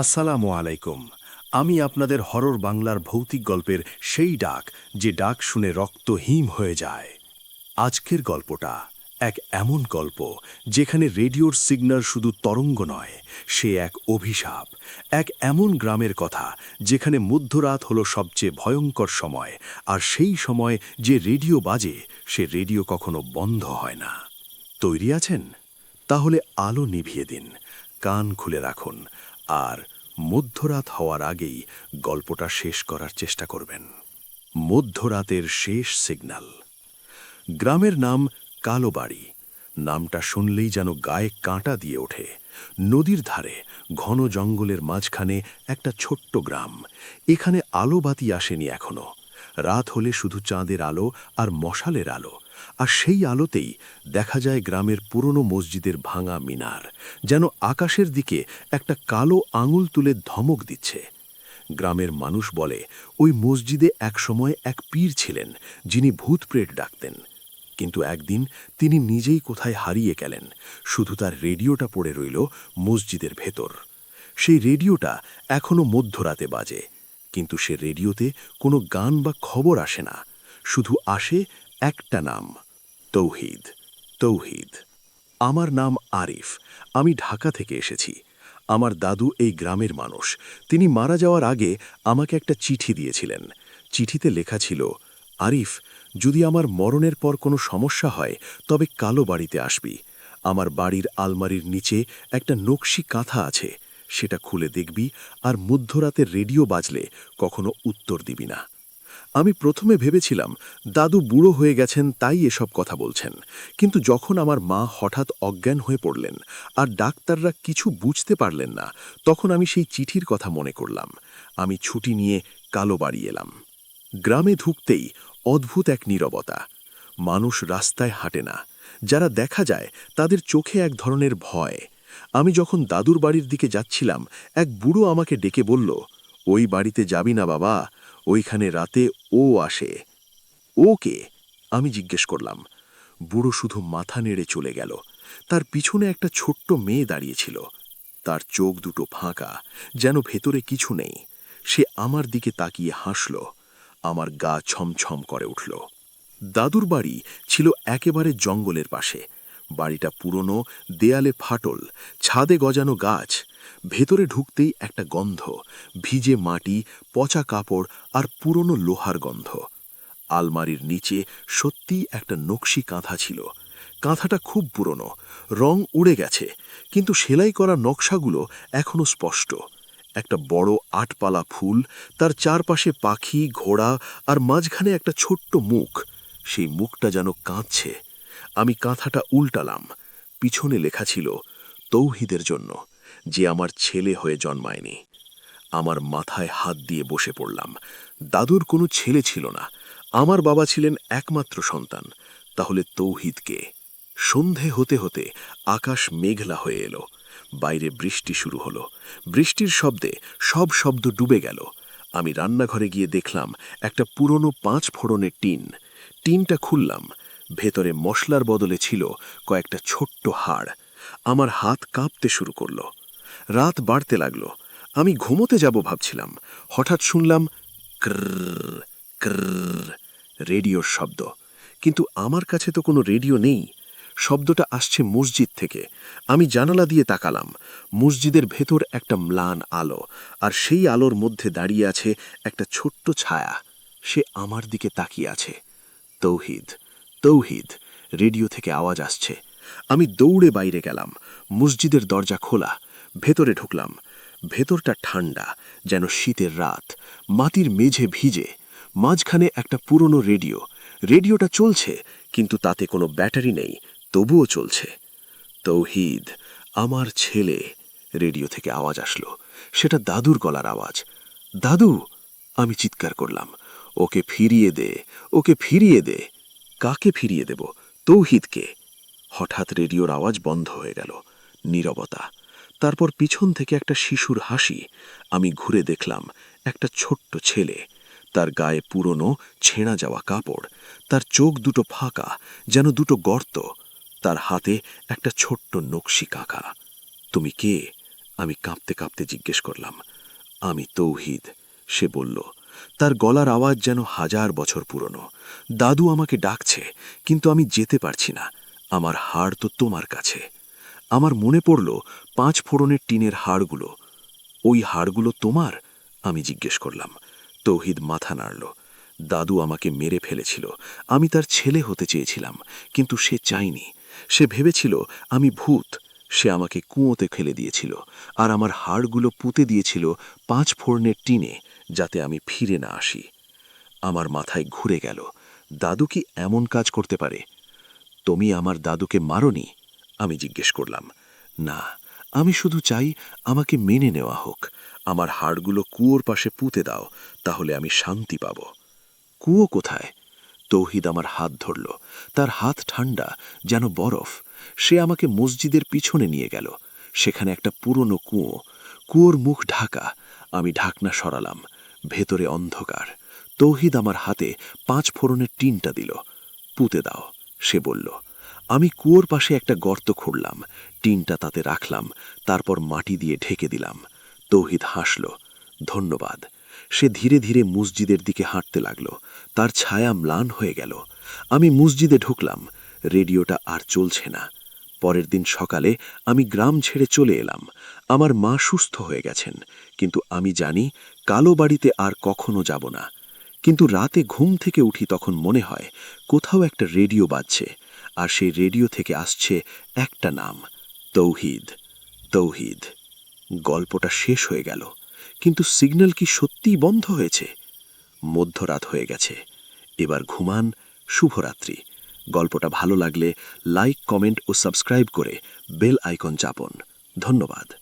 আসসালামু আলাইকুম। আমি আপনাদের হরর বাংলার ভৌতিক গল্পের সেই ডাক, যে ডাক শুনে রক্ত হিম হয়ে যায়। আজকের গল্পটা এক এমন গল্প, যেখানে রেডিওর সিগন্যাল শুধু তরঙ্গ নয়, সে এক অভিশাপ। এক এমন গ্রামের কথা, যেখানে মধ্যরাত হলো সবচেয়ে ভয়ঙ্কর সময়, আর সেই সময় যে রেডিও বাজে, সে রেডিও কখনো বন্ধ হয় না। তৈরি আছেন? তাহলে আলো নিভিয়ে দিন, কান খুলে রাখুন আর মধ্যরাত হওয়ার আগেই গল্পটা শেষ করার চেষ্টা করবেন। মধ্যরাতের শেষ সিগন্যাল। গ্রামের নাম কালোবাড়ি। নামটা শুনলেই যেন গায়ে কাঁটা দিয়ে ওঠে। নদীর ধারে, ঘন জঙ্গলের মাঝখানে একটা ছোট্ট গ্রাম। এখানে আলো বাতি আসেনি এখনও। রাত হলে শুধু চাঁদের আলো আর মশালের আলো। আর সেই আলোতেই দেখা যায় গ্রামের পুরনো মসজিদের ভাঙা মিনার, যেন আকাশের দিকে একটা কালো আঙুল তুলে ধমক দিচ্ছে। গ্রামের মানুষ বলে, ওই মসজিদে একসময় এক পীর ছিলেন, যিনি ভূত প্রেত ডাকতেন। কিন্তু একদিন তিনি নিজেই কোথায় হারিয়ে গেলেন, শুধু তার রেডিওটা পড়ে রইল মসজিদের ভেতর। সেই রেডিওটা এখনও মধ্যরাতে বাজে, কিন্তু সে রেডিওতে কোনো গান বা খবর আসে না। শুধু আসে একটা নাম, তৌহিদ তৌহিদ। আমার নাম আরিফ। আমি ঢাকা থেকে এসেছি। আমার দাদু এই গ্রামের মানুষ। তিনি মারা যাওয়ার আগে আমাকে একটা চিঠি দিয়েছিলেন। চিঠিতে লেখা ছিল, আরিফ, যদি আমার মরণের পর কোনো সমস্যা হয়, তবে কালো বাড়িতে আসবি। আমার বাড়ির আলমারির নিচে একটা নকশি কাঁথা আছে। সেটা খুলে দেখবি আর মধ্যরাতে রেডিও বাজলে কখনো উত্তর দিবি না। আমি প্রথমে ভেবেছিলাম, দাদু বুড়ো হয়ে গেছেন, তাই এসব কথা বলছেন। কিন্তু যখন আমার মা হঠাৎ অজ্ঞান হয়ে পড়লেন আর ডাক্তাররা কিছু বুঝতে পারলেন না, তখন আমি সেই চিঠির কথা মনে করলাম। আমি ছুটি নিয়ে কালো বাড়ি এলাম। গ্রামে ঢুকতেই অদ্ভুত এক নীরবতা। মানুষ রাস্তায় হাঁটে না। যারা দেখা যায়, তাদের চোখে এক ধরনের ভয়। আমি যখন দাদুর বাড়ির দিকে যাচ্ছিলাম, এক বুড়ো আমাকে ডেকে বলল, ওই বাড়িতে যাবি না বাবা। ওইখানে রাতে ও আসে। ও কে আমি জিজ্ঞেস করলাম, বুড়ো শুধু মাথা নেড়ে চলে গেল। তার পিছনে একটা ছোট্ট মেয়ে দাঁড়িয়েছিল তার চোখ দুটো ফাঁকা, যেন ভেতরে কিছু নেই। সে আমার দিকে তাকিয়ে হাসল, আমার গা ছমছম করে উঠল। দাদুর বাড়ি ছিল একেবারে জঙ্গলের পাশে। বাড়িটা পুরনো দেয়ালে ফাটল, ছাদে গজানো গাছ, ভেতরে ঢুকতেই একটা গন্ধ, ভিজে মাটি, পচা কাপড় আর পুরনো লোহার গন্ধ। আলমারির নিচে সত্যিই একটা নকশি কাঁথা ছিল। কাঁথাটা খুব পুরনো, রং উড়ে গেছে, কিন্তু সেলাই করা নকশাগুলো এখনও স্পষ্ট। একটা বড় আটপালা ফুল, তার চারপাশে পাখি, ঘোড়া আর মাঝখানে একটা ছোট্ট মুখ, সেই মুখটা যেন কাঁদছে। আমি কাঁথাটা উল্টালাম। পিছনে লেখা ছিল, তৌহিদের জন্য, যে আমার ছেলে হয়ে জন্মায়নি। আমার মাথায় হাত দিয়ে বসে পড়লাম। দাদুর কোনো ছেলে ছিল না। আমার বাবা ছিলেন একমাত্র সন্তান। তাহলে তৌহিদকে সন্ধে হতে হতে আকাশ মেঘলা হয়ে এলো। বাইরে বৃষ্টি শুরু হলো। বৃষ্টির শব্দে সব শব্দ ডুবে গেল। আমি রান্নাঘরে গিয়ে দেখলাম একটা পুরনো পাঁচ ফোড়নের টিন। টিনটা খুললাম। ভেতরে মশলার বদলে ছিল কয়েকটা ছোট্ট হাড়। আমার হাত কাঁপতে শুরু করল। রাত বাড়তে লাগল। আমি ঘুমোতে যাব ভাবছিলাম। হঠাৎ শুনলাম ক্রর ক্রর রেডিওর শব্দ। কিন্তু আমার কাছে তো কোনো রেডিও নেই। শব্দটা আসছে মসজিদ থেকে। আমি জানালা দিয়ে তাকালাম। মসজিদের ভেতর একটা ম্লান আলো, আর সেই আলোর মধ্যে দাঁড়িয়ে আছে একটা ছোট্ট ছায়া। সে আমার দিকে তাকিয়ে আছে। তৌহিদ। তৌহিদ, রেডিও থেকে আওয়াজ আসছে। আমি দৌড়ে বাইরে গেলাম। মসজিদের দরজা খোলা। ভেতরে ঢুকলাম। ভেতরটা ঠান্ডা, যেন শীতের রাত। মাটির মেঝে ভিজে। মাঝখানে একটা পুরনো রেডিও। রেডিওটা চলছে, কিন্তু তাতে কোনো ব্যাটারি নেই, তবুও চলছে। তৌহিদ, আমার ছেলে, রেডিও থেকে আওয়াজ আসলো। সেটা দাদুর গলার আওয়াজ। দাদু, আমি চিৎকার করলাম। ওকে ফিরিয়ে দে, ওকে ফিরিয়ে দে। কাকে ফিরিয়ে দেব? তৌহিদকে। হঠাৎ রেডিওর আওয়াজ বন্ধ হয়ে গেল। নীরবতা। তারপর পিছন থেকে একটা শিশুর হাসি। আমি ঘুরে দেখলাম একটা ছোট্ট ছেলে। তার গায়ে পুরনো, ছেঁড়া যাওয়া কাপড়। তার চোখ দুটো ফাঁকা, যেন দুটো গর্ত। তার হাতে একটা ছোট্ট নকশি কাঁকা। তুমি কে? আমি কাঁপতে কাঁপতে জিজ্ঞেস করলাম। আমি তৌহিদ, সে বলল। তার গলার আওয়াজ যেন হাজার বছর পুরনো। দাদু আমাকে ডাকছে, কিন্তু আমি যেতে পারছি না। আমার হাড় তো তোমার কাছে। আমার মনে পড়ল পাঁচ ফোড়নের টিনের হাড়গুলো। ওই হাড়গুলো তোমার? আমি জিজ্ঞেস করলাম। তৌহিদ মাথা নাড়ল। দাদু আমাকে মেরে ফেলেছিল। আমি তার ছেলে হতে চেয়েছিলাম, কিন্তু সে চাইনি। সে ভেবেছিল, আমি ভূত। সে আমাকে কুঁয়োতে ফেলে দিয়েছিল আর আমার হাড়গুলো পুঁতে দিয়েছিল পাঁচ ফোড়নের টিনে যাতে আমি ফিরে না আসি। আমার মাথায় ঘুরে গেল, দাদু কি এমন কাজ করতে পারে? তুমি আমার দাদুকে মারনি? আমি জিজ্ঞেস করলাম। না, আমি শুধু চাই আমাকে মেনে নেওয়া হোক। আমার হাড়গুলো কুয়োর পাশে পুঁতে দাও, তাহলে আমি শান্তি পাব। কুয়ো কোথায়? তৌহিদ আমার হাত ধরল। তার হাত ঠান্ডা যেন বরফ। সে আমাকে মসজিদের পিছনে নিয়ে গেল। সেখানে একটা পুরনো কুয়ো, কুয়োর মুখ ঢাকা। আমি ঢাকনা সরালাম, ভেতরে অন্ধকার। তৌহিদ আমার হাতে পাঁচ ফোড়নের টিনটা দিল। পুঁতে দাও, সে বলল। আমি কুয়োর পাশে একটা গর্ত খুঁড়লাম, টিনটা তাতে রাখলাম, তারপর মাটি দিয়ে ঢেকে দিলাম। তৌহিদ হাসল, ধন্যবাদ। সে ধীরে ধীরে মসজিদের দিকে হাঁটতে লাগল। তার ছায়া ম্লান হয়ে গেল। আমি মসজিদে ঢুকলাম রেডিওটা আর চলছে না। পরের দিন সকালে আমি গ্রাম ছেড়ে চলে এলাম। আমার মা সুস্থ হয়ে গেছেন, কিন্তু আমি জানি কালো বাড়িতে আর কখনো যাব না। কিন্তু রাতে ঘুম থেকে উঠি তখন মনে হয় কোথাও একটা রেডিও বাজছে, আর সেই রেডিও থেকে আসছে একটা নাম, তৌহিদ তৌহিদ। গল্পটা শেষ হয়ে গেল, কিন্তু সিগন্যাল কি সত্যিই বন্ধ হয়েছে? মধ্যরাত হয়ে গেছে, এবার ঘুমান শুভরাত্রি। গল্পটা ভালো লাগলে লাইক কমেন্ট ও সাবস্ক্রাইব করে বেল আইকন চাপুন। ধন্যবাদ।